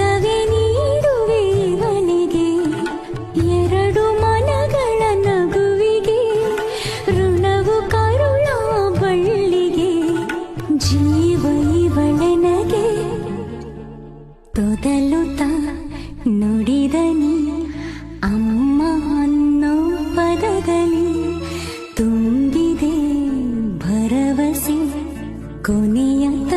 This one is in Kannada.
ಸುಖವೇ ನೀಡುವೆ ಇವನಿಗೆ. ಎರಡು ಮನಗಳ ನಗುವಿಗೆ, ಋಣವು ಕರುಳ ಬಳ್ಳಿಗೆ. ಜೀವ ಇವಳನಗೆ ತೊದಲುತ್ತ ನುಡಿದನಿ ಅಮ್ಮ ಅನ್ನೋ ಪದದಲ್ಲಿ ತುಂಬಿದೆ ಭರವಸೆ. ಕೊನೆಯ